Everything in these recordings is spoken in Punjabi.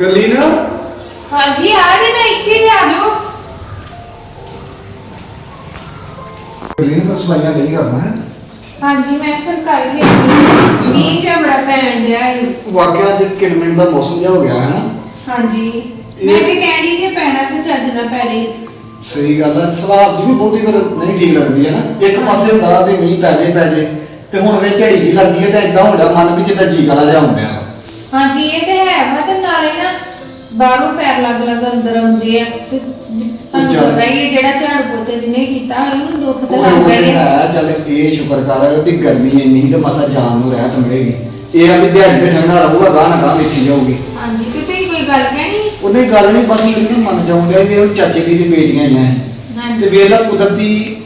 ਗੱਲੀ ਨਾ ਹਾਂਜੀ ਆ ਗਏ ਮੈਂ ਇੱਥੇ ਹੀ ਆ ਜਾਓ। ਗੱਲੀ ਨੂੰ ਤਾਂ ਸਫਾਈਆਂ ਨਹੀਂ ਕਰਨਾ ਹੈ। ਹਾਂਜੀ ਮੈਂ ਚਲ ਕਰ ਹੀ ਲਈ ਮੀਂਹ ਜਿਹਾ ਬੜਾ ਪੈਣ ਡਿਆ ਏ ਵਾਕਿਆ ਅੱਜ ਕਿਲਮਿੰਟ ਦਾ ਮੌਸਮ ਜਿਹਾ ਹੋ ਗਿਆ ਹੈ ਨਾ? ਹਾਂਜੀ। ਮੈਂ ਤੇ ਕਹਿਣੀ ਜੇ ਪੈਣਾ ਤੇ ਚੱਜ ਨਾ ਪੈ ਲਈ ਸਹੀ ਗੱਲ ਹੈ ਸਵਾਬ ਦੀ ਵੀ ਬਹੁਤੀ ਫਿਰ ਨਹੀਂ ਠੀਕ ਲੱਗਦੀ ਹੈ ਨਾ। ਇੱਕ ਪਾਸੇ ਹੁੰਦਾ ਵੀ ਮੀਂਹ ਪੈ ਜੇ ਪੈ ਜੇ ਤੇ ਹੁਣ ਵੇ ਝੜੀ ਜੀ ਲੱਗੀ ਹੈ ਤੇ ਇਦਾਂ ਹੁੰਦਾ ਮਨ ਵਿੱਚ ਤਾਂ ਜੀ ਕਲਾ ਜਿਹਾ ਹੁੰਦਾ ਹੈ। ਹਾਂਜੀ ਇਹ ਤੇ ਹੈ ਵਾ ਤੇ ਨਾਲੇ ਨਾ ਬਾਹਰੋਂ ਪੈਰ ਲੱਗ ਲੱਗ ਅੰਦਰ ਆਉਂਦੇ ਆ ਤੇ ਤੁਹਾਨੂੰ ਚੱਲ। ਪਤਾ ਹੀ ਹੈ ਜਿਹੜਾ ਝਾੜ ਪੋਚਾ ਜਿਹਨੇ ਕੀਤਾ ਉਹਨੂੰ ਦੁੱਖ ਤਾਂ ਉਹ ਲੱਗਦਾ ਹੀ ਹੈ। ਹੈ ਚੱਲ ਇਹ ਸ਼ੁਕਰ ਕਰ ਵੀ ਗਰਮੀ ਇੰਨੀ ਤੇ ਮਸਾ ਜਾਨ ਨੂੰ ਰਹਿਤ ਮਿਲੇਗੀ। ਇਹ ਆ ਵੀ ਦਿਹਾੜੀ ਤੇ ਠੰਡਾ ਰਹੂਗਾ ਗਾਹ ਨਾ ਗਾਹ ਵੇਖੀ ਜਾਊਗੀ। ਹਾਂਜੀ ਤੇ ਤੁਸੀਂ ਕੋਈ ਗੱਲ ਕਹਿਣੀ? ਉਹਨੇ ਗੱਲ ਨਹੀਂ ਬਸ ਮੈਨੂੰ ਮਨ ਜਾਉਂਦਾ ਵੀ ਉਹ ਚਾਚੇ ਦੀ ਦੀ ਬੇਟੀਆਂ ਆਈਆਂ ਸੀ। ਤੇ ਹਾਂਜੀ ਵੇਲਾ ਕੁਦਰਤੀ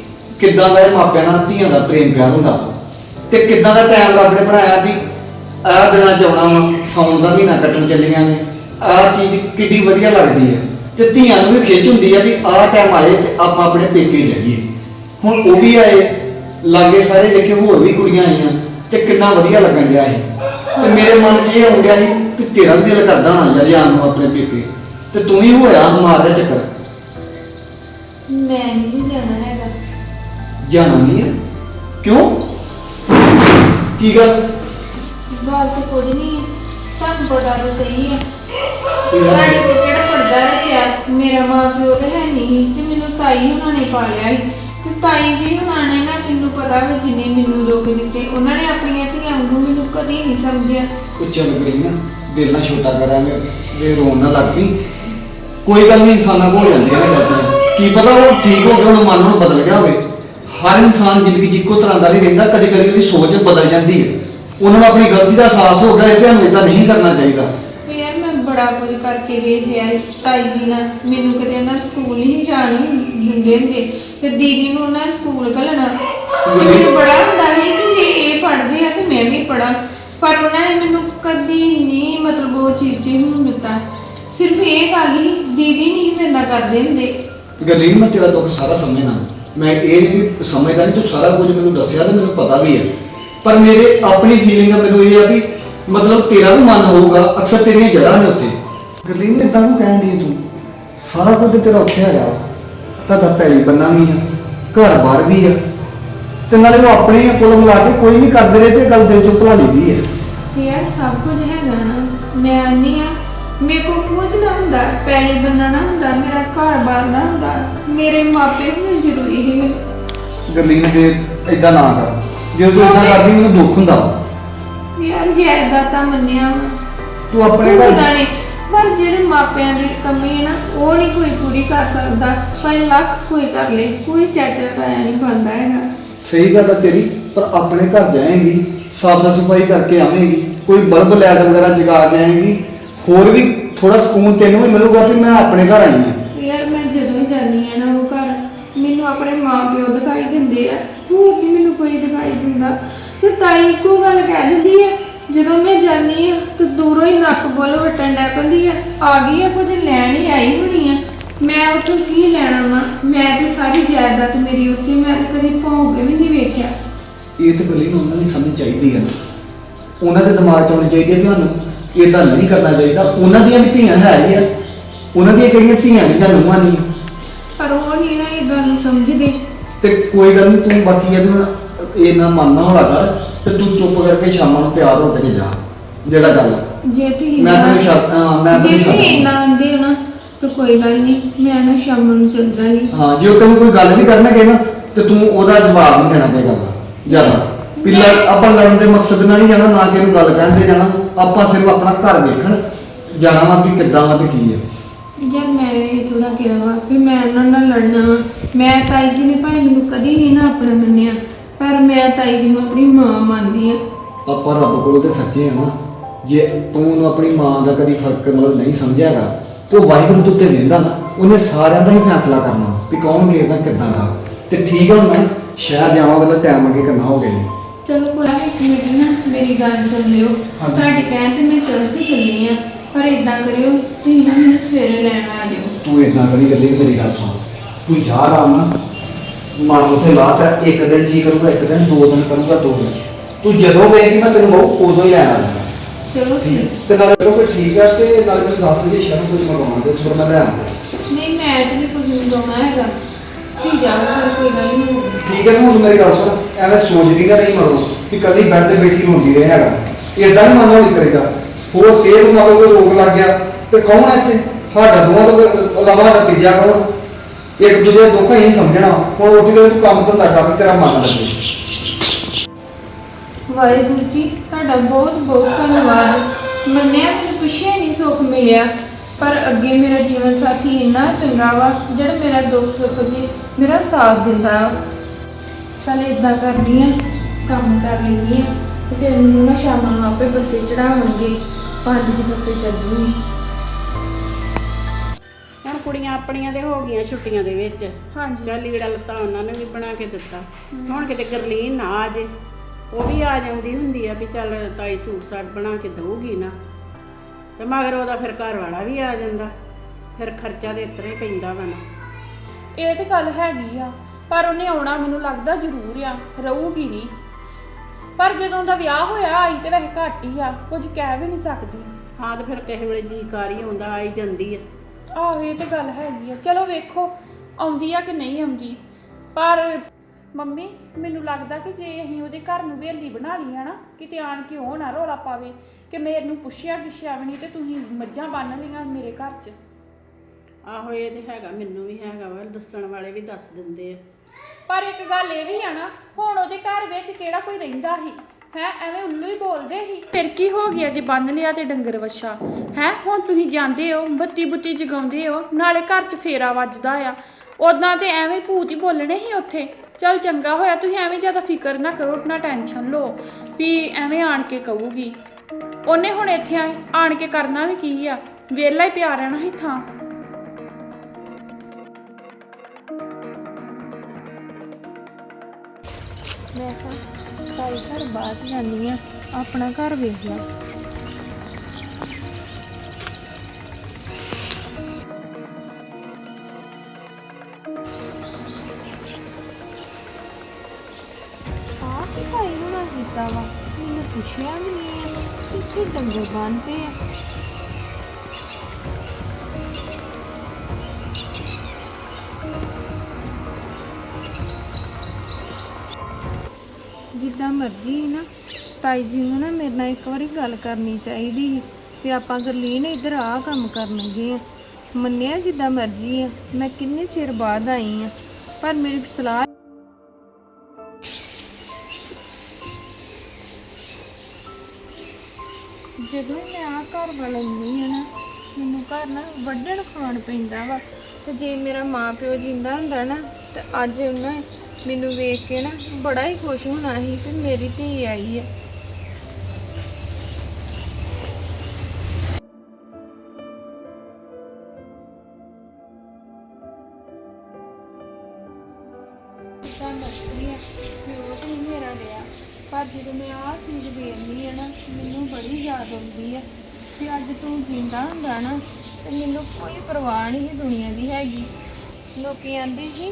ਕਿੱਦਾਂ ਦਾ ਇਹ ਮਾਪਿਆਂ ਨਾਲ ਧੀਆਂ ਦਾ ਪ੍ਰੇਮ ਪਿਆਰ ਹੁੰਦਾ। ਤੇ ਕਿੱਦਾਂ ਦਾ ਟਾਈਮ ਰੱਬ ਨੇ ਬਣਾਇਆ ਵੀ ਆਹ ਦਿਨਾਂ ਚ ਆਉਣਾ ਵਾ ਸੌਣ ਦਾ ਮਹੀਨਾ ਕੱਟਣ ਚੱਲੀਆਂ ਨੇ। ਆਹ ਚੀਜ਼ ਕਿੱਡੀ ਵਧੀਆ ਲੱਗਦੀ ਹੈ। ਤੇ ਧੀਆਂ ਨੂੰ ਵੀ ਖਿੱਚ ਹੁੰਦੀ ਆ ਵੀ ਆਹ ਟਾਈਮ ਆਏ ਤੇ ਆਪਾਂ ਆਪਣੇ ਪੇਕੇ ਜਾਈਏ। ਹੁਣ ਉਹ ਵੀ ਆਏ ਲਾਗੇ ਸਾਰੇ ਵੇਖੇ ਹੋਰ ਵੀ ਕੁੜੀਆਂ ਆਈਆਂ ਤੇ ਕਿੰਨਾ ਵਧੀਆ ਲੱਗਣ ਡਿਆ ਸੀ ਤੇ ਮੇਰੇ ਮਨ 'ਚ ਇਹ ਆਉਣ ਡਿਆ ਸੀ ਕਿ ਤੇਰਾ ਵੀ ਦਿਲ ਕਰਦਾ ਹੋਣਾ ਜਾਂ ਜਾਣ ਨੂੰ ਆਪਣੇ ਪੇਕੇ। ਤੇ ਤੂੰ ਹੀ ਹੋਇਆ ਮਾਰਦਾ ਚੱਕਰ। ਮੈਂ ਨਹੀਂ ਜੀ ਜਾਣਾ ਹੈਗਾ। ਜਾਣਾ ਨਹੀਂ ਹੈ ਕਿਉਂ? ਕੀ ਗੱਲ? ਗੱਲ ਤੇ ਕੁਝ ਨਹੀਂ ਤੁਹਾਨੂੰ ਪਤਾ ਤਾਂ ਸਹੀ ਹੈ। ਗੱਲ? ਸਾਡੇ ਕੋਲ ਕਿਹੜਾ ਪਰਦਾ ਰੱਖਿਆ? ਮੇਰਾ ਮਾਂ ਪਿਓ ਤੇ ਹੈ ਨਹੀਂ ਤੇ ਮੈਨੂੰ ਤਾਈ ਹੁਣਾਂ ਨੇ ਪਾਲਿਆ ਸੀ। ਤੇ ਤਾਈ ਜੀ ਹੁਣਾਂ ਨੇ ਨਾ ਮੈਨੂੰ ਪਤਾ ਵੀ ਜਿੰਨੇ ਮੈਨੂੰ ਲੋਕ ਦਿੱਤੇ ਉਹਨਾਂ ਨੇ ਆਪਣੀਆਂ ਧੀਆਂ ਨੂੰ ਮੈਨੂੰ ਕਦੀ ਨਹੀਂ ਸਮਝਿਆ। ਉਹ ਚੱਲ ਗਈ ਨਾ ਦਿਲ ਨਾ ਛੋਟਾ ਕਰਾਂਗੇ ਦੇ ਰੋਣ ਨਾ ਲੱਗ ਪਈ। ਕੋਈ ਗੱਲ ਨਹੀਂ ਇਨਸਾਨਾਂ ਕੋ ਹੋ ਜਾਂਦੀਆਂ ਨੇ ਗਲਤੀਆਂ ਕੀ ਪਤਾ ਉਹ ਠੀਕ ਹੋ ਗਿਆ ਉਹਨੂੰ ਮਨ ਨੂੰ ਬਦਲ ਗਿਆ ਹੋਵੇ। ਹਰ ਇਨਸਾਨ ਜ਼ਿੰਦਗੀ 'ਚ ਇੱਕੋ ਤਰ੍ਹਾਂ ਦਾ ਨਹੀਂ ਰਹਿੰਦਾ ਕਦੇ ਕਦੇ ਉਹਦੀ ਸੋਚ ਬਦਲ ਜਾਂਦੀ ਹੈ। ਉਹਨਾਂ ਨੂੰ ਆਪਣੀ ਗਲਤੀ ਦਾ ਅਹਿਸਾਸ ਹੋ ਗਿਆ ਕਿ ਸਾਨੂੰ ਇਦਾਂ ਨਹੀਂ ਕਰਨਾ ਚਾਹੀਦਾ। ਤੇ ਯਾਰ ਮੈਂ ਬੜਾ ਕੁਝ ਕਰਕੇ ਵੇਖਿਆ ਏ। ਤਾਈ ਜੀ ਨਾਲ। ਮੈਨੂੰ ਕਿਤੇ ਨਾ ਸਕੂਲ ਨਹੀਂ ਜਾਣ ਦਿੰਦੇ ਹੁੰਦੇ। ਤੇ ਦੀਦੀ ਨੂੰ ਨਾ ਸਕੂਲ ਘੱਲਣਾ। ਤੇ ਮੈਨੂੰ ਬੜਾ ਹੁੰਦਾ ਸੀ ਕਿ ਜੇ ਇਹ ਪੜ੍ਹਦੇ ਆ ਤੇ ਮੈਂ ਵੀ ਪੜਾਂ ਪਰ ਉਹਨਾਂ ਨੇ ਮੈਨੂੰ ਕਦੀ ਨਹੀਂ ਮਤਲਬ ਉਹ ਚੀਜ਼ ਜੀ ਨੂੰ ਦਿੱਤਾ। ਸਿਰਫ ਇਹ ਗੱਲ ਹੀ ਦੀਦੀ ਨਹੀਂ ਮੇਰੇ ਨਾਲ ਕਰਦੇ ਹੁੰਦੇ। ਗੱਲੀ ਮੈਂ ਤੇਰਾ ਦੁੱਖ ਸਾਰਾ ਸਮਝਣਾ ਮੈਂ ਇਹ ਨਹੀਂ ਵੀ ਸਮਝਦਾ ਨਹੀਂ ਤੂੰ ਸਾਰਾ ਕੁਝ ਮੈਨੂੰ ਦੱਸਿਆ ਤੇ ਮੈਨੂੰ ਪਤਾ ਵੀ ਹੈ। ਪਰ ਮੇਰੇ ਆਪਣੀ ਫੀਲਿੰਗ ਮੈਨੂੰ ਇਹ ਆ ਵੀ ਮਤਲਬ ਤੇਰਾ ਵੀ ਮਨ ਹੋਊਗਾ ਅਕਸਰ ਤੇਰੀਆਂ ਜੜ੍ਹਾਂ ਨੇ ਉੱਥੇ। ਗੱਲੀ ਨੇ ਇਦਾਂ ਨੂੰ ਕਹਿਣ ਦੀ ਤੂੰ? ਸਾਰਾ ਕੁਝ ਤੇਰਾ ਉੱਥੇ ਹੈਗਾ। ਤੁਹਾਡਾ ਪੈਲੀ ਬੰਨਾ ਵੀ ਆ ਘਰ ਬਾਰ ਵੀ ਆ। ਤੇ ਨਾਲੇ ਉਹ ਆਪਣੇ ਕੋਲ ਮਿਲਾ ਕੇ ਕੋਈ ਵੀ ਕਰਦੇ ਰਹੇ ਤੇ ਗੱਲ ਦਿਲ ਚੋਂ ਭੁਲਾ ਲਈਦੀ ਹੈ ਯਾਰ ਸਭ ਕੁਝ ਹੈਗਾ ਨਾ। ਮੈਂ ਆਨੀ ਆ। ਮੇਰੇ ਕੋਲ ਕੁਝ ਨਾ ਹੁੰਦਾ। ਪੈਣੀ ਬੰਨਣਾ ਹੁੰਦਾ। ਮੇਰਾ ਘਰ ਬਾਰ ਨਾ ਹੁੰਦਾ। ਮੇਰੇ ਮਾਪੇ ਵੀ ਜ਼ਰੂਰੀ ਹੀ ਮੈਨੂੰ। ਗੱਲੀ ਨੇ ਤੇ ਇਦਾਂ ਨਾ ਕਰ ਜੇ ਤੂੰ ਇਦਾਂ ਕਰਦੀ ਮੈਨੂੰ ਦੁੱਖ ਹੁੰਦਾ ਵਾ। ਯਾਰ ਜਾਇਦਾਦ ਤਾਂ ਮੰਨਿਆ ਵਾ। ਤੂੰ ਆਪਣੇ ਘਰ ਨਹੀਂ ਪਰ ਜਿਹੜੇ ਮਾਪਿਆਂ ਦੀ ਕਮੀ ਹੈ ਨਾ ਉਹ ਨਹੀਂ ਕੋਈ ਪੂਰੀ ਕਰ ਸਕਦਾ ਭਾਵੇਂ ਲੱਖ ਕੋਈ ਕਰ ਲੇ ਕੋਈ ਚਾਚਾ ਤਾਇਆ ਨਹੀਂ ਬਣਦਾ ਹੈਗਾ ਸਹੀ ਗੱਲ ਹੈ ਤੇਰੀ ਪਰ ਆਪਣੇ ਘਰ ਜਾਏਂਗੀ ਸਾਫ਼ ਸਫ਼ਾਈ ਕਰਕੇ ਆਵੇਂਗੀ ਕੋਈ ਬਲਬ ਲਾਈਟ ਵਗੈਰਾ ਜਗਾ ਕੇ ਆਏਂਗੀ ਹੋਰ ਵੀ ਥੋੜਾ ਸਕੂਨ ਤੈਨੂੰ ਵੀ ਮਿਲੂਗਾ ਕਿ ਮੈਂ ਆਪਣੇ ਘਰ ਆਈ ਹਾਂ ਯਾਰ ਮੈਂ ਜਦੋਂ ਹੀ ਜਾਂਦੀ ਆ ਨਾ ਉਹ ਮੈਨੂੰ ਆਪਣੇ ਮਾਪਿਓ ਦਿਖਾਈ ਦਿੰਦੇ ਆ। ਹੋਰ ਨਹੀਂ ਮੈਨੂੰ ਕੋਈ ਦਿਖਾਈ ਦਿੰਦਾ। ਤੇ ਤਾਈ ਇੱਕੋ ਗੱਲ ਕਹਿ ਦਿੰਦੀ ਆ, ਜਦੋਂ ਮੈਂ ਜਾਂਦੀ ਆ, ਤੇ ਦੂਰੋਂ ਹੀ ਨੱਕ ਬੁੱਲ ਵਟਣ ਲੱਗ ਪੈਂਦੀ ਆ। ਆ ਗਈ ਆ, ਕੁਝ ਲੈਣ ਹੀ ਆਈ ਹੋਣੀ ਆ। ਮੈਂ ਉੱਥੋਂ ਕੀ ਲੈਣਾ ਵਾ? ਮੈਂ ਤੇ ਸਾਰੀ ਜਾਇਦਾਦ ਮੇਰੀ ਉੱਥੇ, ਮੈਂ ਤਾਂ ਕਦੀ ਭੌਂਕ ਵੀ ਨਹੀਂ ਵੇਖਿਆ। ਇਹ ਤਾਂ ਗੱਲੀ ਨੂੰ ਉਹਨਾਂ ਦੀ ਸਮਝ ਚਾਹੀਦੀ ਆ। ਉਹਨਾਂ ਦੇ ਦਿਮਾਗ 'ਚ ਆਉਣੀ ਚਾਹੀਦੀ ਹੈ ਕਿ ਤੁਹਾਨੂੰ ਇਹ ਤਾਂ ਨਹੀਂ ਕਰਨਾ ਚਾਹੀਦਾ। ਉਹਨਾਂ ਦੀਆਂ ਵੀ ਧੀਆਂ ਹੈ ਹੀ ਆ। ਉਹਨਾਂ ਦੀਆਂ ਕਿਹੜੀਆਂ ਧੀਆਂ ਵੀ ਜਾਂ ਨੂੰਹਾਂ ਨਹੀਂ ਪਰ ਉਹ ਨਹੀਂ ਨਾ ਇਹ ਗੱਲ ਨੂੰ ਸਮਝਦੇ। ਤੇ ਕੋਈ ਗੱਲ ਨਹੀਂ ਤੂੰ ਬਾਕੀ ਇਹ ਵੀ ਹੁਣ ਇਹ ਨਾ ਮੰਨਣਾ ਹੋਣਾ ਕਰ ਤੇ ਤੂੰ ਚੁੱਪ ਕਰਕੇ ਸ਼ਾਮਾਂ ਨੂੰ ਤਿਆਰ ਹੋ ਕੇ ਜਾ ਜਿਹੜਾ ਗੱਲ ਆ। ਜੇ ਤੁਸੀਂ ਮੈਂ ਤੈਨੂੰ ਛੱਡ ਹਾਂ, ਮੈਂ ਜੇ ਤੈਨੂੰ ਤੁਸੀਂ ਛੱਡ ਇੰਨਾ ਆਂਦੇ ਹੋ ਨਾ ਤਾਂ ਕੋਈ ਗੱਲ ਨਹੀਂ ਮੈਂ ਨਾ ਸ਼ਾਮ ਨੂੰ ਚੱਲ ਜਾਣੀ ਹਾਂ ਜੇ ਉਹ ਤੈਨੂੰ ਕੋਈ ਗੱਲ ਵੀ ਕਰਨਗੇ ਨਾ ਤੇ ਤੂੰ ਉਹਦਾ ਜਵਾਬ ਨਹੀਂ ਦੇਣਾ ਕੋਈ ਗੱਲ ਦਾ ਜ਼ਿਆਦਾ। ਵੀ ਲੜ- ਆਪਾਂ ਲੜਨ ਦੇ ਮਕਸਦ ਨਾਲ ਨਹੀਂ ਜਾਣਾ ਨਾ ਕਿ ਇਹਨੂੰ ਗੱਲ ਕਹਿੰਦੇ ਜਾਣਾ ਆਪਾਂ ਸਿਰਫ ਆਪਣਾ ਘਰ ਵੇਖਣ ਜਾਣਾ ਵਾ ਵੀ ਕਿੱਦਾਂ ਵਾ ਤੇ ਕੀ ਹੈ ਯਾਰ ਮੈਂ ਕਿਹਾ ਵਾ ਕਿ ਮੈਂ ਉਹਨਾਂ ਨਾਲ ਲੜਨਾ ਵਾ। ਮੈਂ ਤਾਈ ਜੀ ਨੇ ਭਾਵੇਂ ਮੈਨੂੰ ਕਦੀ ਨਹੀਂ ਨਾ ਆਪਣਾ ਮੰਨਿਆ, ਪਰ ਮੈਂ ਤਾਈ ਜੀ ਨੂੰ ਆਪਣੀ ਮਾਂ ਮੰਨਦੀ ਆ। ਆਪਾਂ ਰੱਬ ਕੋਲੋਂ ਤੇ ਸੱਚੇ ਆ ਨਾ। ਜੇ ਤੂੰ ਉਹਨੂੰ ਆਪਣੀ ਮਾਂ ਦਾ ਕਦੀ ਫ਼ਰਕ ਮਤਲਬ ਨਹੀਂ ਸਮਝਿਆਗਾ, ਤੇ ਉਹ ਵਾਹਿਗੁਰੂ ਦੇ ਉੱਤੇ ਰਹਿੰਦਾ ਨਾ। ਉਹਨੇ ਸਾਰਿਆਂ ਦਾ ਹੀ ਫੈਸਲਾ ਕਰਨਾ ਵੀ ਕੌਣ ਕਿਹਦਾ ਕਿੱਦਾਂ ਦਾ ਤੇ ਠੀਕ ਆ ਹੁਣ ਮੈਂ, ਸ਼ਹਿਰ ਜਾਵਾਂ ਵਾਲਾ ਟਾਈਮ ਅੱਗੇ ਕਰਨਾ ਹੋ ਗਿਆ ਚਲੋ ਕੋਈ ਨਾ, ਇੱਕ ਮਿੰਟ ਨਾ ਮੇਰੀ ਗੱਲ ਸੁਣ ਲਿਓ। ਹਾਂਜੀ। ਤੁਹਾਡੇ ਕਹਿਣ ਤੇ ਮੈਂ ਚੱਲ ਤੇ ਚੱਲੀ ਆ ਪਰ ਇਦਾਂ ਕਰਿਓ ਤੁਸੀਂ ਨਾ ਮੈਨੂੰ ਸਵੇਰੇ ਲੈਣ ਆ ਜਾਓ। ਤੂੰ ਇਦਾਂ ਕਰੀ ਗੱਲੀ ਮੇਰੀ ਗੱਲ ਸੁਣ। ਤੂੰ ਜਾ ਆਰਾਮ ਨਾਲ। ਮਨ ਉਥੇ ਲਾਤਾ ਇੱਕ ਦਿਨ ਜੀ ਕਰੂਗਾ ਇੱਕ ਦਿਨ ਦੋ ਦਿਨ ਕਰੂਗਾ ਦੋ ਦਿਨ। ਤੂੰ ਜਦੋਂ ਕਹੇਗੀ ਮੈਂ ਤੈਨੂੰ ਬਹੁ ਉਦੋਂ ਹੀ ਲੈਣ ਆ ਜਾਣਾ। ਚਲੋ ਠੀਕ। ਤੇ ਨਾਲੇ ਉਹ ਕੋਈ ਠੀਕ ਆ ਤੇ ਨਾਲੇ ਮੈਨੂੰ ਦੱਸ ਦਿਓ ਜੇ ਸ਼ਹਿਰੋਂ ਕੁਝ ਮੰਗਵਾਉਣਾ ਤੇ ਉੱਥੋਂ ਮੈਂ ਲੈ ਆਉਂਗਾ ਨਹੀਂ ਮੈਂ ਤੇ ਨਹੀਂ ਕੁਝ ਮੰਗਾਉਣਾ ਹੈਗਾ। ਠੀਕ ਆ ਫਿਰ ਕੋਈ ਗੱਲ ਨਹੀਂ? ਠੀਕ ਹੈ ਤੇ ਹੁਣ ਮੇਰੀ ਗੱਲ ਸੁਣ। ਐਵੇਂ ਸੋਚਦੀ ਨਾ ਨਹੀਂ ਮਰੋ ਕਿ ਕੱਲੀ ਬੈੱਡ ਤੇ ਬੈਠੀ ਰੋਂਦੀ ਰਹੇ ਹੈਗਾ। ਇਦਾਂ ਨਹੀਂ ਮਨ ਹੋਣੀ ਕਰੀਦਾ ਹੋਰ ਸਿਹਤ ਨਾਲ ਕੋਈ ਰੋਗ ਲੱਗ ਗਿਆ। ਤੇ ਕੌਣ ਹੈ ਇੱਥੇ? ਸਾਡਾ ਦੋਵਾਂ ਤੋਂ ਇਲਾਵਾ ਸਾਡਾ ਤੀਜਾ ਕੌਣ? ਇੱਕ ਦੂਜੇ ਦਾ ਦੁੱਖ ਹੀ ਸਮਝਣਾ। ਹੁਣ ਉੱਠ ਕੇ ਤੂੰ ਕੰਮ ਧੰਦਾ ਕਰ ਤੇਰਾ ਮਨ ਲੱਗੇ। ਵਾਹਿਗੁਰੂ ਜੀ ਤੁਹਾਡਾ ਬਹੁਤ ਬਹੁਤ ਧੰਨਵਾਦ। ਮੰਨਿਆ ਮੈਨੂੰ ਪਿੱਛੇ ਨਹੀਂ ਸੁੱਖ ਮਿਲਿਆ। ਪਰ ਅੱਗੇ ਮੇਰਾ ਜੀਵਨ ਸਾਥੀ ਇੰਨਾ ਚੰਗਾ ਵਾ ਜਿਹੜਾ ਮੇਰਾ ਦੁੱਖ ਸੁੱਖ ਜੀ ਮੇਰਾ ਸਾਥ ਦਿੰਦਾ ਵਾ। ਚੱਲ ਇਦਾਂ ਕਰਦੀ ਆ ਕੰਮ ਕਰ ਲੈਂਦੀ ਆ ਤੇ ਫਿਰ ਮੈਨੂੰ ਨਾ ਸ਼ਾਮਾਂ ਨੂੰ ਆਪੇ ਬੱਸੇ ਚੜਾਉਣਗੇ ਪੰਜ ਦੀ ਬੱਸੇ ਚੱਲੂਗੀ। ਹੁਣ ਕੁੜੀਆਂ ਆਪਣੀਆਂ ਦੇ ਹੋ ਗਈਆਂ ਛੁੱਟੀਆਂ ਦੇ ਵਿੱਚ। ਹਾਂਜੀ। ਚੱਲ ਲੀੜਾ ਲੱਤਾ ਉਹਨਾਂ ਨੇ ਵੀ ਬਣਾ ਕੇ ਦਿੱਤਾ। ਹੁਣ ਕਿਤੇ ਗਰਲੀਨ ਨਾ ਆ ਜੇ ਉਹ ਵੀ ਆ ਜਾਂਦੀ ਹੁੰਦੀ ਆ ਵੀ ਚੱਲ ਤਾਈ ਸੂਟ ਸਾਟ ਬਣਾ ਕੇ ਦਊਗੀ ਨਾ। ਤੇ ਮਗਰ ਉਹਦਾ ਫਿਰ ਘਰ ਵਾਲਾ ਵੀ ਆ ਜਾਂਦਾ ਫਿਰ ਖਰਚਾ ਦੇ ਇਤਰੇ ਪੈਂਦਾ ਵਾ ਨਾ। ਇਹ ਤੇ ਗੱਲ ਹੈਗੀ ਆ ਪਰ ਉਹਨੇ ਆਉਣਾ ਮੈਨੂੰ ਲੱਗਦਾ ਜ਼ਰੂਰ ਆ ਰਹੂਗੀ ਨਹੀਂ ਪਰ ਜਦੋਂ ਦਾ ਵਿਆਹ ਹੋਇਆ ਆਈ ਤੇ ਵੈਸੇ ਘੱਟ ਹੀ ਆ ਕੁਝ ਕਹਿ ਵੀ ਨਹੀਂ ਸਕਦੀ। ਹਾਂ ਤੇ ਫਿਰ ਕਿਸੇ ਵੇਲੇ ਜੀ ਕਾਰੀ ਆਉਂਦਾ ਆਈ ਜਾਂਦੀ ਆ। ਆਹੋ ਇਹ ਤੇ ਗੱਲ ਹੈਗੀ ਆ। ਚਲੋ ਵੇਖੋ ਆਉਂਦੀ ਆ ਕਿ ਨਹੀਂ ਆਉਂਦੀ। ਪਰ ਮੰਮੀ ਮੈਨੂੰ ਲੱਗਦਾ ਕਿ ਜੇ ਅਸੀਂ ਉਹਦੇ ਘਰ ਨੂੰ ਵੇਲੀ ਬਣਾ ਲਈਆਂ ਨਾ ਕਿਤੇ ਆਣ ਕੇ ਉਹ ਨਾ ਰੋਲਾ ਪਾਵੇ। ਕਿ ਮੈਨੂੰ ਪੁੱਛਿਆ ਕਿਛਿਆ ਵੀ ਨਹੀਂ ਤੇ ਤੁਸੀਂ ਮੱਝਾਂ ਬੰਨ ਲਈਆਂ ਮੇਰੇ ਘਰ 'ਚ? ਆਹੋ ਇਹ ਤੇ ਹੈਗਾ ਮੈਨੂੰ ਵੀ ਹੈਗਾ ਵਾ ਦੱਸਣ ਵਾਲੇ ਵੀ ਦੱਸ ਦਿੰਦੇ ਆ। ਪਰ ਇੱਕ ਗੱਲ ਇਹ ਵੀ ਆ ਨਾ ਹੁਣ ਉਹਦੇ ਘਰ ਵਿੱਚ ਕਿਹੜਾ ਕੋਈ ਰਹਿੰਦਾ ਸੀ? ਹੈ ਐਵੇਂ ਉੱਲੂ ਹੀ ਬੋਲਦੇ ਸੀ। ਫਿਰ ਕੀ ਹੋ ਗਿਆ ਜੇ ਬੰਨ ਲਿਆ ਤੇ ਡੰਗਰ ਵੱਛਾ? ਹੈ ਹੁਣ ਤੁਸੀਂ ਜਾਂਦੇ ਹੋ ਬੱਤੀ ਬੁੱਤੀ ਜਗਾਉਂਦੇ ਹੋ ਨਾਲੇ ਘਰ 'ਚ ਫੇਰਾ ਵੱਜਦਾ ਆ। ਉਦਾਂ ਤੇ ਐਵੇਂ ਭੂਤ ਹੀ ਬੋਲਣੇ ਸੀ ਉੱਥੇ। ਚਲ ਚੰਗਾ ਹੋਇਆ ਤੁਸੀਂ ਐਵੇਂ ਜ਼ਿਆਦਾ ਫਿਕਰ ਨਾ ਕਰੋ ਨਾ ਟੈਨਸ਼ਨ ਲਓ। ਵੀ ਐਵੇਂ ਆਣ ਕੇ ਕਹੂਗੀ। ਉਹਨੇ ਹੁਣ ਇੱਥੇ ਆਏ, ਆਣ ਕੇ ਕਰਨਾ ਵੀ ਕੀ ਆ? ਵਿਹਲਾ ਹੀ ਪਿਆ ਰਹਿਣਾ ਸੀ ਥਾਂ। ਮੈਂ ਕਿਹਾ ਤਾਈ ਘਰ ਬਾਅਦ ਜਾਂਦੀ ਆ, ਆਪਣਾ ਘਰ ਵੇਖ ਲਾ। ਡੰਗਰ ਬੰਨਦੇ ਆ ਜਿੱਦਾਂ ਮਰਜ਼ੀ ਨਾ, ਤਾਈ ਜੀ ਨੂੰ ਨਾ ਮੇਰੇ ਨਾਲ ਇੱਕ ਵਾਰੀ ਗੱਲ ਕਰਨੀ ਚਾਹੀਦੀ ਸੀ ਤੇ ਆਪਾਂ ਗਰਲੀਨ ਇੱਧਰ ਆ ਕੰਮ ਕਰਨ ਲੱਗੇ ਆ। ਮੰਨਿਆ ਜਿੱਦਾਂ ਮਰਜ਼ੀ ਆ, ਮੈਂ ਕਿੰਨੇ ਚਿਰ ਬਾਅਦ ਆਈ ਆ, ਪਰ ਮੇਰੀ ਸਲਾਹ ਜਦੋਂ ਹੀ ਮੈਂ ਆ ਘਰ ਵੜਨੀ ਆ ਨਾ, ਮੈਨੂੰ ਘਰ ਨਾ ਵੱਢਣ ਖਾਣ ਪੈਂਦਾ ਵਾ। ਤੇ ਜੇ ਮੇਰਾ ਮਾਂ ਪਿਓ ਜਿੰਦਾ ਹੁੰਦਾ ਨਾ, ਤੇ ਅੱਜ ਉਹਨਾਂ ਮੈਨੂੰ ਵੇਖ ਕੇ ਨਾ ਬੜਾ ਹੀ ਖੁਸ਼ ਹੋਣਾ ਸੀ ਕਿ ਮੇਰੀ ਧੀ ਆਈ ਹੈ ਤਾਂ ਮਸਤੀ ਹੈ ਪਿਓ ਤੇ ਮੇਰਾ ਰਿਹਾ। ਪਰ ਜਦੋਂ ਮੈਂ ਆਹ ਚੀਜ਼ ਵੇਖਦੀ ਆ ਨਾ, ਮੈਨੂੰ ਬੜੀ ਯਾਦ ਆਉਂਦੀ ਹੈ ਕਿ ਅੱਜ ਤੂੰ ਜਿੰਦਾ ਹੁੰਦਾ ਨਾ, ਤੇ ਮੈਨੂੰ ਕੋਈ ਪਰਵਾਹ ਨਹੀਂ ਸੀ ਦੁਨੀਆ ਦੀ ਹੈਗੀ। ਲੋਕੀ ਆਂਦੇ ਸੀ,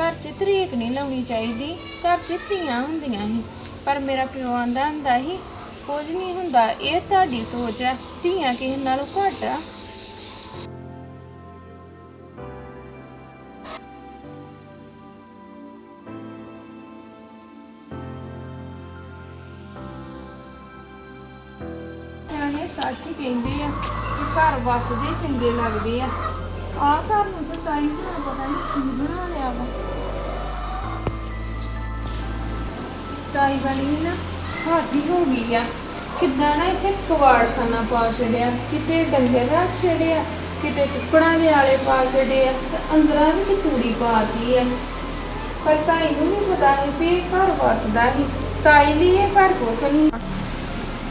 ਘਰ 'ਚ ਤਰੀਕ ਨਹੀਂ ਲਾਉਣੀ ਚਾਹੀਦੀ, ਘਰ 'ਚ ਧੀਆਂ ਹੁੰਦੀਆਂ ਸੀ। ਪਰ ਮੇਰਾ ਪਿਓ ਆਂਦਾ ਹੁੰਦਾ ਸੀ, ਕੁਝ ਨਹੀਂ ਹੁੰਦਾ, ਇਹ ਤੁਹਾਡੀ ਸੋਚ ਹੈ ਧੀਆਂ ਕਿਸੇ ਨਾਲੋਂ ਘੱਟ ਆ। ਸੱਚ ਹੀ ਕਹਿੰਦੇ ਆ ਕਿ ਘਰ ਵਸਦੇ ਚੰਗੇ ਲੱਗਦੇ ਆ। ਆਹ ਘਰ ਨੂੰ ਤਾਂ ਤਾਈ ਨੂੰ ਪਤਾ ਨਹੀਂ ਕੀ ਬਣਾ ਲਿਆ ਵਾ। ਤਾਈ ਵਾਲੀ ਨਾ ਹਾਦੀ ਹੋ ਗਈ ਆ। ਕਿੱਦਾਂ ਨਾ ਇੱਥੇ ਕਵਾੜਖਾਨਾ ਪਾ ਛੜਿਆ ਕਿਤੇ ਡੰਗਰ ਰੱਖ ਛੜਿਆ ਕਿਤੇ ਕੁੱਕੜਾਂ ਦੇ ਆਲੇ ਪਾ ਛੜਿਆ ਆ ਅੰਦਰਾਂ ਵਿੱਚ ਤੂੜੀ ਪਾਤੀ ਆ। ਪਰ ਤਾਈ ਨੂੰ ਨਹੀਂ ਪਤਾ ਸੀ ਵੀ ਇਹ ਘਰ ਵਸਦਾ ਸੀ। ਤਾਈ ਲਈ ਇਹ ਘਰ ਕੁੱਖ ਨਹੀਂ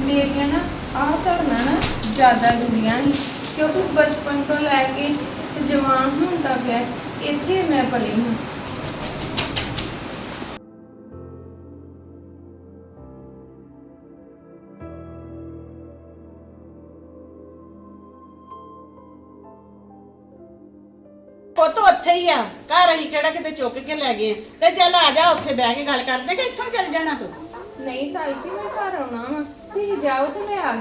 ਮੇਰੀਆਂ ਨਾ ਆਹ ਧਰਨਾ ਨਾ ਜ਼ਿਆਦਾ ਜੁੜੀਆਂ ਸੀ ਕਿਉਂਕਿ ਬਚਪਨ ਤੋਂ ਲੈ ਕੇ ਤੇ ਜਵਾਨ ਹੋਣ ਤੱਕ ਹੈ ਇੱਥੇ ਮੈਂ ਪਲੀ ਹਾਂ। ਪੁੱਤ ਉੱਥੇ ਹੀ ਆ ਘਰ ਅਸੀਂ ਕਿਹੜਾ ਕਿਤੇ ਚੁੱਕ ਕੇ ਲੈ ਗਏ ਆ। ਤੇ ਚੱਲ ਆ ਜਾ ਉੱਥੇ ਬਹਿ ਕੇ ਗੱਲ ਕਰਦੇ ਕਿ ਇੱਥੋਂ ਚੱਲ ਜਾਣਾ ਤੂੰ? ਨਹੀਂ ਤਾਈ ਜੀ ਮੈਂ ਘਰ ਆਉਣਾ ਵਾ। ਤੁਸੀਂ ਜਾਓ ਤੇ ਮੈਂ ਆ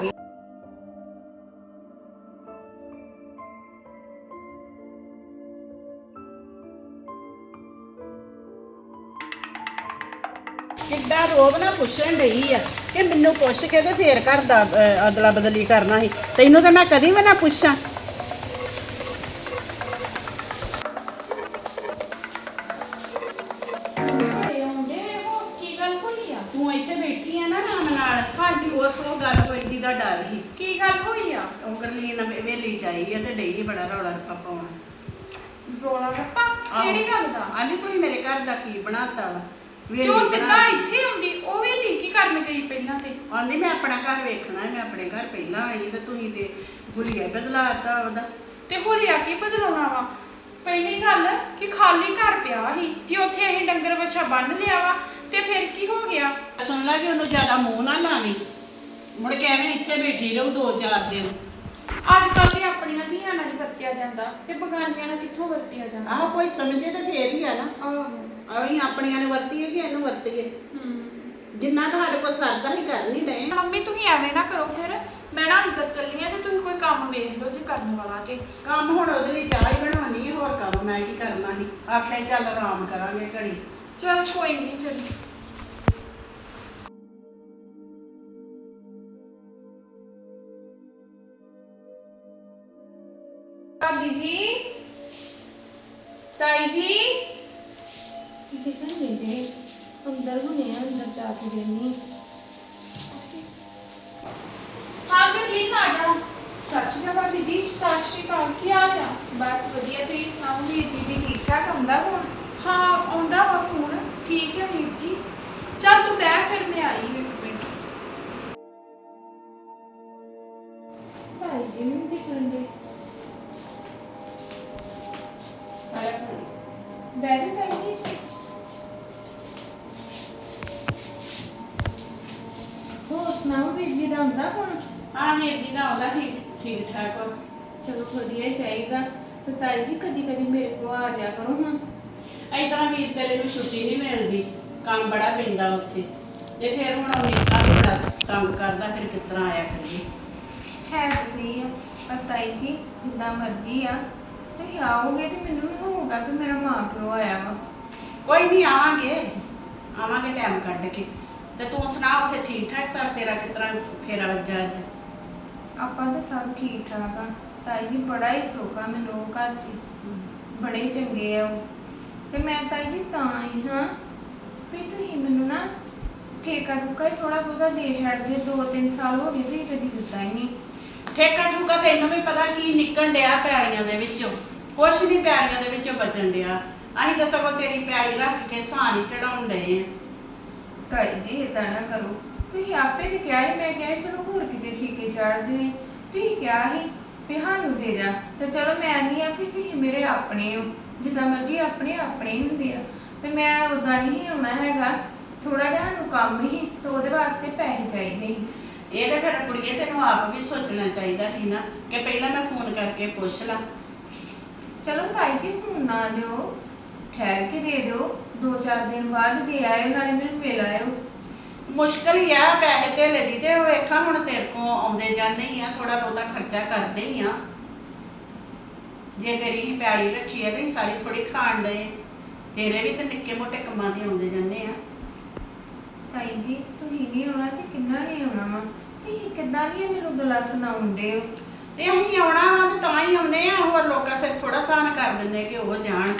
ਕਿੱਡਾ ਰੋਬ ਨਾ ਪੁੱਛਣ ਡਈ ਆ ਕਿ ਮੈਨੂੰ ਪੁੱਛ ਕੇ ਤੇ ਫੇਰ ਘਰ ਦਾ ਅਦਲਾ ਬਦਲੀ ਕਰਨਾ ਸੀ। ਤੈਨੂੰ ਤਾਂ ਮੈਂ ਕਦੀ ਵੀ ਨਾ ਪੁੱਛਾਂ। ਜੋ ਸਿੱਧਾ। ਇੱਥੇ ਹੁੰਦੀ ਉਹ ਵੀ ਨਹੀਂ ਕੀ ਕਰਨ ਗਈ ਪਹਿਲਾਂ ਤੇ। ਆਂਦੀ ਮੈਂ ਆਪਣਾ ਘਰ ਵੇਖਣਾ ਹੈ, ਮੈਂ ਆਪਣੇ ਘਰ ਪਹਿਲਾਂ ਆਈ ਤੇ ਤੁਸੀਂ ਤੇ ਭੁਲੀਆ ਬਦਲਾਤਾ ਉਹਦਾ। ਤੇ ਹੋਲਿਆ ਕੀ ਬਦਲਾਉਣਾ ਵਾ? ਪਹਿਲੀ ਗੱਲ ਕਿ ਖਾਲੀ ਘਰ ਪਿਆ ਸੀ ਜੇ ਉੱਥੇ ਅਸੀਂ ਡੰਗਰ ਵੱਛਾ ਬੰਨ ਲਿਆ ਵਾ ਤੇ ਫਿਰ ਕੀ ਹੋ ਗਿਆ? ਸੁਣ ਲਾ ਕਿ ਉਹਨੂੰ ਜ਼ਿਆਦਾ ਮੂੰਹ ਨਾ ਲਾਵੀਂ ਮੁੜ ਕੇ ਐਵੇਂ ਇੱਥੇ ਬੈਠੀ ਰਹੂ ਦੋ ਚਾਰ ਦਿਨ। ਅੱਜ ਕੱਲ੍ਹ ਤੇ ਆਪਣੀਆਂ ਧੀਆਂ ਨਾਲ ਹੀ ਵਰਤਿਆ ਜਾਂਦਾ ਤੇ ਬਗਾਨੀਆਂ ਨਾਲ ਕਿੱਥੋਂ ਵਰਤਿਆ ਜਾਂਦਾ? ਆਹ ਕੋਈ ਸਮਝੇ ਤੇ ਫੇਰ ਹੀ ਆ ਨਾ। ਆਹੋ। ਅਸੀਂ ਆਪਣੀਆਂ ਨੂੰ ਵਰਤੀਏ ਕਿ ਇਹਨੂੰ ਵਰਤੀਏ? ਹੂੰ। ਜਿੰਨਾ ਸਾਡੇ ਕੋਲ ਸਰਦਾ ਹੀ ਕਰ ਨਹੀਂ ਡਏ ਮੰਮੀ ਤੁਸੀਂ ਐਵੇਂ ਨਾ ਕਰੋ ਫਿਰ। ਮੈਂ ਨਾ ਅੰਦਰ ਚੱਲੀ ਆ ਤੇ ਤੁਸੀਂ ਕੋਈ ਕੰਮ ਵੇਖ ਲਓ ਜੇ ਕਰਨ ਵਾਲਾ ਤੇ ਕੰਮ ਹੁਣ ਉਹਦੇ ਲਈ ਚਾਹ ਹੀ ਬਣਾਉਣੀ ਹੈ ਹੋਰ ਕੰਮ ਮੈਂ ਕੀ ਕਰਨਾ ਸੀ? ਆਖਿਆ ਚੱਲ ਆਰਾਮ ਕਰਾਂਗੇ ਘੜੀ। ਚਲ ਕੋਈ ਨਹੀਂ ਫਿਰ। ਹੁਣੇ ਆ ਅੰਦਰ ਜਾ ਕੇ ਦੇਣੀ ਹਾਂ। ਗਰਲੀਨ ਆ ਜਾ। ਸਤਿ ਸ਼੍ਰੀ ਅਕਾਲ ਭਾਬੀ ਜੀ ਸਤਿ ਸ਼੍ਰੀ ਅਕਾਲ ਕੀ ਹਾਲ ਆ? ਬਸ ਵਧੀਆ ਤੁਸੀਂ ਸੁਣਾਓ ਵੀਰ ਜੀ ਦੀ ਠੀਕ ਠਾਕ ਹੁੰਦਾ ਹੁਣ? ਹਾਂ ਆਉਂਦਾ ਵਾ ਫੋਨ ਠੀਕ ਹੈ ਵੀਰ ਜੀ। ਚੱਲ ਤੂੰ ਬਹਿ ਫਿਰ ਮੈਂ ਆਈ ਇੱਕ ਮਿੰਟ। ਭਾਈ ਜੀ ਨੂੰ ਦਿਖਣ ਦੇ? ਜਾ ਤਾਈ ਜੀ ਸੁਣਾਓ ਵੀਰ ਜੀ ਦਾ ਹੁੰਦਾ ਹੁਣ ਹਾਂ ਵੀਰ ਜੀ ਦਾ ਆਉਂਦਾ ਠੀਕ ਠੀਕ ਠਾਕ। ਵਾ ਚਲੋ ਵਧੀਆ ਹੀ ਚਾਹੀਦਾ। ਤੇ ਤਾਈ ਜੀ ਕਦੀ ਕਦੀ ਮੇਰੇ ਕੋਲ ਆ ਜਾ ਕਰੋ ਹੁਣ ਇਸ ਤਰ੍ਹਾਂ ਵੀਰ ਤੇਰੇ ਨੂੰ ਛੁੱਟੀ ਨਹੀਂ ਮਿਲਦੀ। ਕੰਮ ਬੜਾ ਪੈਂਦਾ ਉੱਥੇ। ਤੇ ਫਿਰ ਹੁਣ ਨਿੱਕਾ ਵੀ ਬੜਾ ਕੰਮ ਕਰਦਾ ਫਿਰ ਕਿਸ ਤਰ੍ਹਾਂ ਆਇਆ ਕਰੀਏ। ਹੈ ਤਾਂ ਸਹੀ ਆ ਪਰ ਤਾਈ ਜੀ ਜਿੱਦਾਂ ਮਰਜ਼ੀ ਆ। ਤੁਸੀਂ ਆਓਗੇ ਤੇ ਮੈਨੂੰ ਵੀ ਹੋਊਗਾ ਕਿ ਮੇਰਾ ਮਾਂ ਪਿਓ ਆਇਆ ਵਾ। ਕੋਈ ਨਹੀਂ ਆਵਾਂਗੇ। ਆਵਾਂਗੇ ਟਾਈਮ ਕੱਢ ਕੇ। ਤੇ ਤੂੰ ਸੁਣਾ ਉੱਥੇ ਠੀਕ ਠਾਕ ਸਭ ਤੇਰਾ ਕਿਸ ਤਰ੍ਹਾਂ ਫੇਰਾ ਵੱਜਾ ਅੱਜ? ਆਪਾਂ ਤਾਂ ਸਭ ਠੀਕ ਠਾਕ ਆ। ਤਾਈ ਜੀ ਬੜਾ ਹੀ ਸੁੱਖ ਆ ਮੈਨੂੰ ਉਹ ਘਰ 'ਚ। ਬੜੇ ਚੰਗੇ ਆ ਉਹ। ਤੇ ਮੈਂ ਤਾਈ ਜੀ ਤਾਂ ਆਈ ਹਾਂ ਵੀ ਤੁਸੀਂ ਮੈਨੂੰ ਨਾ ਠੇਕਾ ਠੁਕਾ ਹੀ ਥੋੜਾ ਬਹੁਤਾ ਦੇ ਛੱਡਦੇ। ਦੋ ਤਿੰਨ ਸਾਲ ਹੋ ਗਏ ਤੁਸੀਂ ਕਦੀ ਦਿੱਤਾ ਹੀ ਨਹੀਂ। ਠੇਕਾ ਠੂਕਾ ਤੈਨੂੰ ਵੀ ਪਤਾ ਕੀ ਨਿਕਲਣ ਡਿਆ ਪੈਲੀਆਂ ਦੇ ਵਿੱਚੋਂ। ਕੁਛ ਨਹੀਂ ਪੈਲੀਆਂ ਦੇ ਵਿੱਚੋਂ ਬਚਣ ਡਿਆ। ਅਸੀਂ ਤਾਂ ਸਗੋਂ ਤੇਰੀ ਪੈਲੀ ਰੱਖ ਕੇ ਸਾਂ ਨਹੀਂ ਚੜਾਉਣ ਡਏ ਆ। ਤਾਈ ਜੀ ਇਦਾਂ ਨਾ ਕਰੋ। ਤੁਸੀਂ ਆਪੇ ਤੇ ਕਿਹਾ ਹੀ ਮੈਂ ਕਿਹਾ ਚਲੋ ਹੋਰ ਕਿਤੇ ਠੇਕੇ ਚਾੜਦੇ ਨੇ ਤੁਸੀਂ ਕਿਹਾ ਸੀ ਵੀ ਸਾਨੂੰ ਦੇ ਜਾ ਤੇ ਚਲੋ ਮੈਂ ਨਹੀਂ ਆ ਕਿ ਤੁਸੀਂ ਮੇਰੇ ਆਪਣੇ ਹੋ ਜਿੱਦਾਂ ਮਰਜ਼ੀ ਆਪਣੇ ਆਪਣੇ ਹੀ ਹੁੰਦੇ ਆ। ਤੇ ਮੈਂ ਉਦਾਂ ਨਹੀਂ ਆਉਣਾ ਹੈਗਾ। ਥੋੜਾ ਜਿਹਾ ਸਾਨੂੰ ਕੰਮ ਹੀ ਤੇ ਉਹਦੇ ਵਾਸਤੇ ਪੈਸੇ ਚਾਹੀਦੇ ਸੀ। ਇਹ ਤੇ ਫਿਰ ਕੁੜੀਏ ਤੈਨੂੰ ਆਪ ਵੀ ਸੋਚਣਾ ਚਾਹੀਦਾ ਸੀ ਨਾ ਕਿ ਪਹਿਲਾਂ ਮੈਂ ਫੋਨ ਕਰਕੇ ਪੁੱਛ ਲਾਂ। ਚਲੋ ਤਾਈ ਜੀ ਹੁਣ ਨਾ ਦਿਓ ਠਹਿਰ ਕੇ ਦੇ ਦਿਓ। ਦੋ ਚਾਰ ਦਿਨ ਬਾਅਦ ਦੇ ਆਇਓ ਨਾਲੇ ਮੈਨੂੰ ਮਿਲ ਆਇਓ। ਮੁਸ਼ਕਲ ਹੀ ਆ ਪੈਸੇ ਧੇਲੇ ਦੀ ਤੇ ਵੇਖਾਂ ਹੁਣ ਤੇਰੇ ਕੋ ਆਉਂਦੇ ਜਾਂਦੇ ਹੀ ਆ ਥੋੜਾ ਬਹੁਤਾ ਖਰਚਾ ਕਰਦੇ ਹੀ ਆ। ਜੇ ਤੇਰੀ ਹੀ ਪੈਲੀ ਰੱਖੀ ਆ ਤੇ ਸਾਰੀ ਥੋੜੀ ਖਾਣ ਡਏ। ਤੇਰੇ ਵੀ ਤੇ ਨਿੱਕੇ ਮੋਟੇ ਕੰਮਾਂ ਤੇ ਆਉਂਦੇ ਜਾਂਦੇ ਆ। ਤਾਈ ਜੀ ਤੁਸੀਂ ਨਹੀਂ ਆਉਣਾ ਤੇ ਕਿੰਨਾ ਨਹੀਂ ਆਉਣਾ ਵਾ? ਤੁਸੀਂ ਕਿੱਦਾਂ ਦੀ ਮੈਨੂੰ ਗੱਲਾਂ ਸੁਣਾਉਂਦੇ ਹੋ? ਤੇ ਅਸੀਂ ਆਉਣਾ ਵਾ ਤੇ ਤਾਂ ਹੀ ਆਉਨੇ ਆ ਹੋਰ ਲੋਕਾਂ ਸਿਰ ਥੋੜਾ ਸਾਨ ਕਰ ਦਿੰਦੇ ਕਿ ਉਹ ਜਾਣ।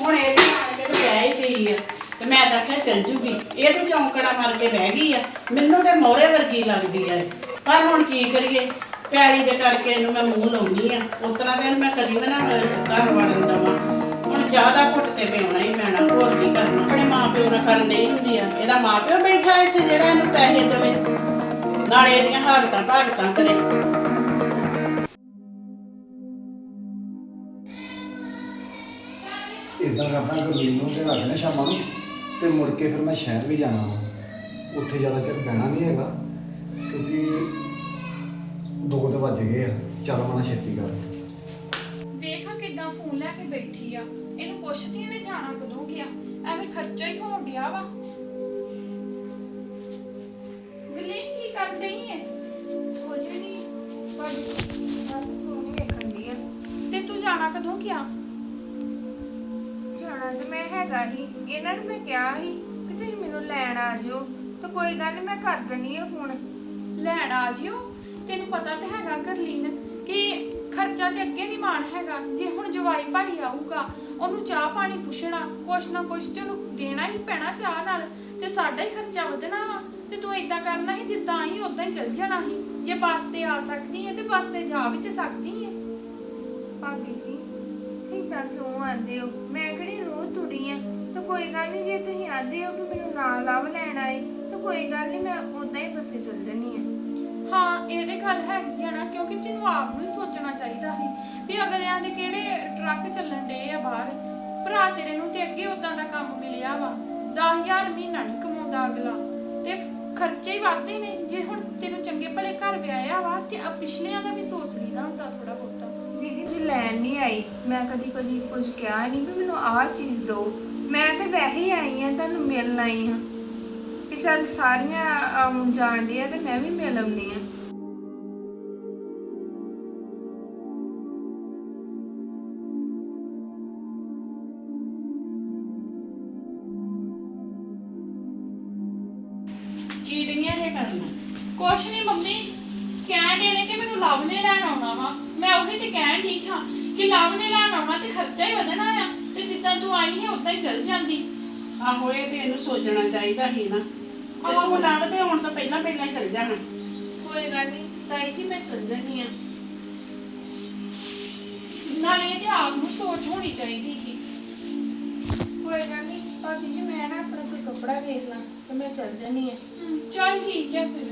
ਹੁਣ ਇਹ ਤੇ ਆਣ ਕੇ ਤੇ ਬਹਿ ਹੀ ਗਈ ਆ। ਤੇ ਮੈਂ ਤਾਂ ਆਖਿਆ ਚੱਲ ਜੂਗੀ। ਇਹ ਤੇ ਚੌਂਕੜਾ ਮਾਰ ਕੇ ਬਹਿ ਗਈ ਆ। ਮੈਨੂੰ ਤੇ ਮੋਰੇ ਵਰਗੀ ਲੱਗਦੀ ਆ ਇਹ। ਪਰ ਹੁਣ ਕੀ ਕਰੀਏ? ਪੈਲੀ ਦੇ ਕਰਕੇ ਇਹਨੂੰ ਮੈਂ ਮੂੰਹ ਲਾਉਣੀ ਆ। ਉਤਰਾ ਦਿਨ ਮੈਂ ਕਦੀ ਵੀ ਨਾ ਅਹ, ਘਰ ਵੜਨ ਦਵਾਂ। ਹੁਣ ਜ਼ਿਆਦਾ ਘੁੱਟ ਤੇ ਪਿਆਉਣਾ ਹੀ ਪੈਣਾ। ਹੋਰ ਕੀ ਕਰਨਾ? ਆਪਣੇ ਮਾਂ ਪਿਓ ਨਾਲ ਕਰਨ ਨਹੀਂ ਹੁੰਦੀ ਆ। ਇਹਦਾ ਮਾਂ ਪਿਓ ਬੈਠਾ ਇੱਥੇ ਜਿਹੜਾ ਇਹਨੂੰ ਪੈਸੇ ਦੇਵੇ। ਨਾਲੇ ਇਹਦੀਆਂ ਹਾਲਤਾਂ ਭਾਗਤਾਂ ਕਰੇ। ਇਦਾਂ ਕਰਦਾ ਗੁਰਲੀਨ ਨੂੰ ਕੇ ਨਾ ਸ਼ਾਮਾਂ ਨੂੰ ਤੇ ਮੁੜ ਕੇ ਫਿਰ ਮੈਂ ਸ਼ਹਿਰ ਵੀ ਜਾਣਾ ਵਾ। ਉੱਥੇ ਜ਼ਿਆਦਾ ਚਿਰ ਬਹਿਣਾ ਨਹੀਂ ਹੈਗਾ ਕਿਉਂਕਿ ਦੋ ਤੇ ਵੱਜ ਗਏ ਆ ਚੱਲ ਮਣਾ ਛੇਤੀ ਕਰ। ਵੇਖਾਂ ਕਿਦਾਂ ਫੋਨ ਲੈ ਕੇ ਬੈਠੀ ਆ। ਇਹਨੂੰ ਪੁੱਛਦੀ ਨੇ ਜਾਣਾ ਕਦੋਂ ਗਿਆ? ਐਵੇਂ ਖਰਚਾ ਹੀ ਹੋਣ ਡਿਆ ਵਾ। ਗਲੀਨ ਕੀ ਕਰ ਰਹੀ ਹੈ ਕੁਝ ਵੀ ਨਹੀਂ ਪਰ ਬਸ ਫੋਨ ਵੇਖਣ ਦੀ ਆ। ਤੇ ਤੂੰ ਜਾਣਾ ਕਦੋਂ ਗਿਆ? ਤੇ ਮੈਂ ਹੈਗਾ ਹੀ। ਇਹਨਾਂ ਨੂੰ ਮੈਂ ਕਿਹਾ ਸੀ ਲੈਣ ਆ ਜਿਓ। ਤਾਂ ਕੋਈ ਗੱਲ ਨਹੀਂ ਮੈਂ ਕਰ ਦਿੰਨੀ ਆ ਫੋਨ। ਲੈਣ ਆ ਜਿਓ। ਤੈਨੂੰ ਪਤਾ ਤਾਂ ਹੈਗਾ ਗਰਲੀਨ ਕਿ ਖਰਚਾ ਤੇ ਅੱਗੇ ਨਹੀਂ ਮਾਣ ਹੈਗਾ। ਜੇ ਹੁਣ ਜਵਾਈ ਭਾਈ ਆਊਗਾ ਉਹਨੂੰ ਚਾਹ ਪਾਣੀ ਪੁੱਛਣਾ ਕੁਛ ਨਾ ਕੁਛ ਤੇ ਉਹਨੂੰ ਦੇਣਾ ਹੀ ਪੈਣਾ ਚਾਹ ਨਾਲ। ਤੇ ਸਾਡਾ ਹੀ ਖਰਚਾ ਵਧਣਾ ਵਾ। ਤੇ ਤੂੰ ਇਦਾਂ ਕਰਨਾ ਹੀ ਜਿੱਦਾਂ ਆਈ ਉਦਾਂ ਹੀ ਚੱਲ ਜਾਣਾ ਸੀ ਜੇ ਬੱਸ ਤੇ ਆ ਸਕਦੀ ਹੈ ਤੇ ਬੱਸ ਤੇ ਜਾ ਵੀ ਤੇ ਸਕਦੀ ਹੈ ਭਾਬੀ ਜੀ ਏਦਾਂ ਕਿਉਂ ਆਂਦੇ ਹੋ? ਮੈਂ ਕੋਈ ਗੱਲ ਨਹੀਂ ਜੇ ਤੁਸੀਂ ਆਂਦੇ ਹੋ ਕਿ ਮੈਨੂੰ ਨਾਲ ਆਵ ਲੈਣ ਆਏ ਤਾਂ ਕੋਈ ਗੱਲ ਨਹੀਂ ਮੈਂ ਉਦਾਂ ਹੀ ਬੱਸੇ ਚੱਲ ਜਣੀ ਆ ਹਾਂ ਇਹਦੇ ਗੱਲ ਹੈਗੀ ਆ ਨਾ ਕਿਉਂਕਿ ਤੈਨੂੰ ਆਪ ਨੂੰ ਹੀ ਸੋਚਣਾ ਚਾਹੀਦਾ ਸੀ ਵੀ ਅਗਲਿਆਂ ਦੇ ਕਿਹੜੇ ਟਰੱਕ ਚੱਲਣ ਡੇ ਆ ਬਾਹਰ। ਭਰਾ ਤੇਰੇ ਨੂੰ ਤੇ ਅੱਗੇ ਉਦਾਂ ਦਾ ਕੰਮ ਮਿਲਿਆ ਵਾ। 10000 ਮਹੀਨਾ ਨਹੀਂ ਕਮਾਉਂਦਾ ਅਗਲਾ। ਤੇ ਖਰਚੇ ਹੀ ਵੱਧਦੇ ਨੇ। ਜੇ ਹੁਣ ਤੈਨੂੰ ਚੰਗੇ ਭਲੇ ਘਰ ਵਿਆਹਿਆ ਵਾ ਤੇ ਆ ਪਿਛਲਿਆਂ ਦਾ ਵੀ ਸੋਚ ਲਈਦਾ ਹੁੰਦਾ ਥੋੜਾ ਬਹੁਤਾ। ਦੀਦੀ ਜੀ ਲੈਣ ਨਹੀਂ ਆਈ ਮੈਂ ਕਦੀ ਕਦੀ ਕੁਝ ਕਿਹਾ ਨਹੀਂ ਵੀ ਮੈਨੂੰ ਆਹ ਚੀਜ਼ ਦਿਓ। ਮੈਂ ਤੇ ਵੈਸੇ ਹੀ ਆਈ ਆ, ਤੁਹਾਨੂੰ ਮਿਲਣ ਆਈ ਹਾਂ ਕਿ ਚੱਲ ਸਾਰੀਆਂ ਆਉਣ ਜਾਣ ਦੀਆਂ ਤੇ ਮੈਂ ਵੀ ਮਿਲ ਆਉਂਦੀ ਆ। ਹੈ ਹੀ ਚੱਲ ਜਾਂਦੀ। ਆਹੋ ਇਹ ਤੇ ਇਹਨੂੰ ਸੋਚਣਾ ਚਾਹੀਦਾ ਸੀ ਨਾ। ਤੇ ਆਹੋ। ਤੂੰ ਲੱਭਦੇ ਹੁਣ ਤੋਂ ਪਹਿਲਾਂ ਪਹਿਲਾਂ ਚੱਲ ਜਾਣਾ ਕੋਈ ਗੱਲ ਨਹੀਂ ਤਾਈ ਜੀ ਮੈਂ ਚੱਲ ਜਣੀ ਆ ਨਾਲੇ ਇਹ ਤੇ ਆਪ ਨੂੰ ਸੋਚ ਹੋਣੀ ਚਾਹੀਦੀ ਸੀ। ਕੋਈ ਗੱਲ ਨਹੀਂ ਭਾਬੀ ਜੀ ਮੈਂ ਨਾ ਆਪਣਾ ਕੋਈ ਕੱਪੜਾ ਵੇਖ ਲਾਂ ਤੇ ਮੈਂ ਚੱਲ ਜਣੀ ਆ ਚੱਲ ਠੀਕ ਹੈ ਫਿਰ।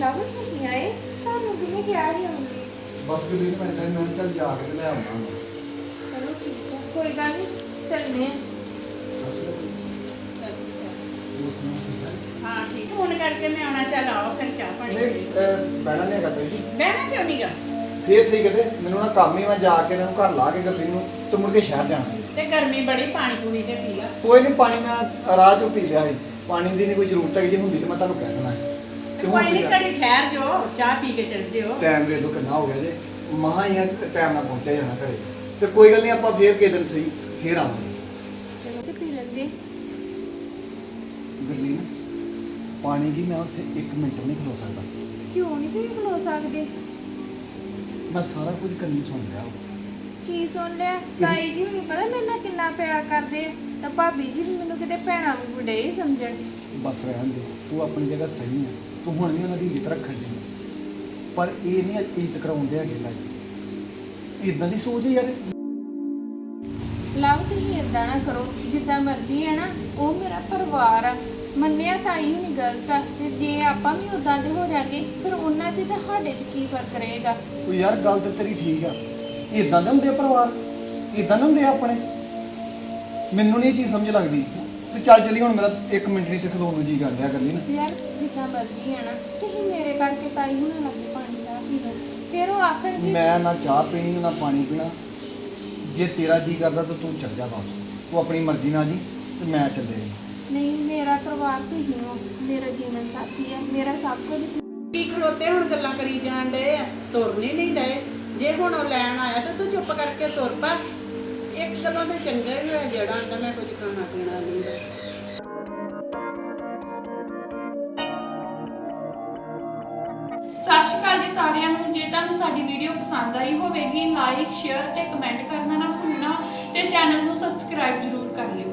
ਲਵ ਤੁਸੀਂ ਆਏ। ਤੁਹਾਨੂੰ ਕਿਹਨੇ ਕਿਹਾ ਸੀ ਆਉਂਦੀ ਬਸ ਕਿ ਮੈਂ ਮੈਂ ਚੱਲ ਜਾ ਕੇ ਤੇ ਲੈ ਆਉਣਾ ਚਲੋ ਠੀਕ ਹੈ ਕੋਈ ਗੱਲ ਨਹੀਂ ਚੱਲਨੇ ਹਾਂ। ਠੀਕ ਕਰਕੇ ਮੈਂ ਆਉਣਾ ਚੱਲ ਆਓ ਫਿਰ ਚਾਹ ਪਾਣੀ ਨਹੀਂ ਬਹਿਣਾ ਨਹੀਂ ਹੈਗਾ ਤੁਸੀਂ? ਬਹਿਣਾ ਕਿਉਂ ਨਹੀਂਗਾ ਫੇਰ ਸਹੀ ਕਹਤੇ ਮੈਨੂੰ ਨਾ ਕੰਮ ਹੀ ਮੈਂ ਜਾ ਕੇ ਇਹਨਾਂ ਨੂੰ ਘਰ ਲਾ ਕੇ ਗੱਡੀ ਨੂੰ ਤੇ ਮੁੜ ਕੇ ਸ਼ਹਿਰ ਜਾਣਾ। ਤੇ ਗਰਮੀ ਬੜੀ ਪਾਣੀ ਪੂਣੀ ਤੇ ਪੀ ਲਾ। ਕੋਈ ਨਹੀਂ ਪਾਣੀ ਮੈਂ ਰਾਹ ਚੋਂ ਪੀ ਲਿਆ ਸੀ ਪਾਣੀ ਦੀ ਨਹੀਂ ਕੋਈ ਜ਼ਰੂਰਤ ਹੈ ਜੇ ਹੁੰਦੀ ਤੇ ਮੈਂ ਤੁਹਾਨੂੰ ਕਹਿ ਤੇ ਕੋਈ ਨਹੀਂ ਘੜੀ ਠਹਿਰ ਜੋ ਚਾਹ ਪੀ ਕੇ ਚੱਲ ਜਿਓ। ਟਾਈਮ ਵੇ ਦੋ ਕਿੰਨਾ ਹੋ ਗਿਆ ਜੇ। ਮਹਾ ਹੀ ਟਾਈਮ ਨਾਲ ਪਹੁੰਚਿਆ ਜਾਣਾ ਘਰੇ। ਤੇ ਕੋਈ ਗੱਲ ਨਹੀਂ ਆਪਾਂ ਫੇਰ ਕਿਸੇ ਦਿਨ ਸਹੀ ਫੇਰ ਆਵਾਂਗੇ। ਚਲੋ ਤੇ ਪੀ ਲੈਂਦੇ। ਗੁਰਲੀਨ ਪਾਣੀ ਦੀ ਮੈਂ ਉੱਥੇ 1 ਮਿੰਟ ਨਹੀਂ ਖਲੋ ਸਕਦਾ। ਕਿਉਂ ਨਹੀਂ ਤੁਸੀਂ ਖਲੋ ਸਕਦੇ? ਮੈਂ ਸਾਰਾ ਕੁਝ ਕੰਨੀ ਸੁਣ ਲਿਆ ਕੀ ਸੁਣ ਲਿਆ? ਤਾਈ ਜੀ ਨੂੰ ਪਤਾ ਮੇਰੇ ਨਾਲ ਕਿੰਨਾ ਪਿਆਰ ਕਰਦੇ ਆ? ਤਾਂ ਭਾਬੀ ਜੀ ਵੀ ਮੈਨੂੰ ਕਿਤੇ ਭੈਣਾ ਵਾਂਗੂ ਡੇ ਹੀ ਸਮਝਣ। ਬਸ ਰਹਿਣ ਦੇ ਤੂੰ ਆਪਣੀ ਜਗ੍ਹਾ ਸਹੀ ਹੈ ਤੂੰ ਹੁਣ ਵੀ ਉਹਨਾਂ ਦੀ ਇੱਜ਼ਤ ਰੱਖਣ ਦੀ ਪਰ ਇਹ ਨਹੀਂ ਇੱਜ਼ਤ ਕਰਾਉਂਦੇ ਹੈਗੇ ਲਾਈ। ਇਦਾਂ ਦੀ ਸੋਚ ਹੈ ਯਾਰ। ਲਵ ਤੁਸੀਂ ਏਦਾਂ ਨਾ ਕਰੋ ਜਿੱਦਾਂ ਮਰਜ਼ੀ ਹੈ ਨਾ ਉਹ ਮੇਰਾ ਪਰਿਵਾਰ ਆ। ਮੰਨਿਆ ਤਾਈ ਹੁਣੀ ਗਲਤ ਆ ਤੇ ਜੇ ਆਪਾਂ ਵੀ ਉਦਾਂ ਦੇ ਹੋ ਜਾਗੇ ਫਿਰ ਉਹਨਾਂ 'ਚ ਤੇ ਸਾਡੇ 'ਚ ਕੀ ਫ਼ਰਕ ਰਹੇਗਾ? ਉਹ ਯਾਰ ਗੱਲ ਤਾਂ ਤੇਰੀ ਠੀਕ ਆ। ਇਦਾਂ ਦੇ ਹੁੰਦੇ ਆ ਪਰਿਵਾਰ? ਇਦਾਂ ਦੇ ਹੁੰਦੇ ਆ ਆਪਣੇ? ਮੈਨੂੰ ਨਹੀਂ ਇਹ ਚੀਜ਼ ਸਮਝ ਲੱਗਦੀ। ਤੇ ਚੱਲ ਚਲੀ ਹੁਣ ਮੇਰਾ 1 ਮਿੰਟ ਨਹੀਂ ਤੇ ਖਲੋਣ ਨੂੰ ਜੀ ਕਰ ਲਿਆ ਕਰਦੀ ਨਾ। ਯਾਰ ਜਿੱਦਾਂ ਮਰਜ਼ੀ ਹੈ ਨਾ ਤੁਸੀਂ ਮੇਰੇ ਕਰਕੇ ਤਾਈ ਹੁਣਾਂ ਲੱਗੇ ਪਾਣੀ ਚਾਹ ਪੀ ਲਓ। ਫਿਰ ਉਹ ਆਖਣਗੇ ਮੈਂ ਨਾ ਚਾਹ ਪੀਣੀ ਨਾ ਪਾਣੀ ਪੀਣਾ। ਜੇ ਤੇਰਾ ਜੀ ਕਰਦਾ ਤਾਂ ਤੂੰ ਚੱਲ ਜਾ ਵਾਪਸ ਤੂੰ ਆਪਣੀ ਮਰਜ਼ੀ ਨਾਲ ਜੀ ਤੇ ਮੈਂ ਚੱਲੇ। ਨਹੀਂ ਮੇਰਾ ਪਰਿਵਾਰ ਤੁਸੀਂ ਹੋ। ਮੇਰਾ ਜੀਵਨ ਸਾਥੀ ਹੈ। ਮੇਰਾ ਸਭ ਕੁਝ ਕੀ ਖਲੋਤੇ ਹੁਣ ਗੱਲਾਂ ਕਰੀ ਜਾਣ ਡਏ ਆ? ਤੁਰਨੇ ਨਹੀਂ ਡਏ। ਜੇ ਹੁਣ ਉਹ ਲੈਣ ਆਇਆ ਤਾਂ ਤੂੰ ਚੁੱਪ ਕਰਕੇ ਤੁਰ ਪਾ। ਇੱਕ ਗੱਲੋਂ ਤੇ ਚੰਗਾ ਹੋਇਆ ਜਿਹੜਾ ਆਂਦਾ ਮੈਂ ਕੁਝ ਖਾਣਾ ਪੀਣਾ ਨਹੀਂ ਸਤਿ ਸਾਰਿਆਂ ਨੂੰ, ਜੇ ਤੁਹਾਨੂੰ ਸਾਡੀ ਵੀਡੀਓ ਪਸੰਦ ਆਈ ਹੋਵੇਗੀ ਲਾਈਕ ਸ਼ੇਅਰ ਤੇ ਕਮੈਂਟ ਕਰਨਾ ਨਾ ਭੁੱਲਣਾ ਤੇ ਚੈਨਲ ਨੂੰ ਸਬਸਕ੍ਰਾਈਬ ਜ਼ਰੂਰ ਕਰ ਲਿਓ।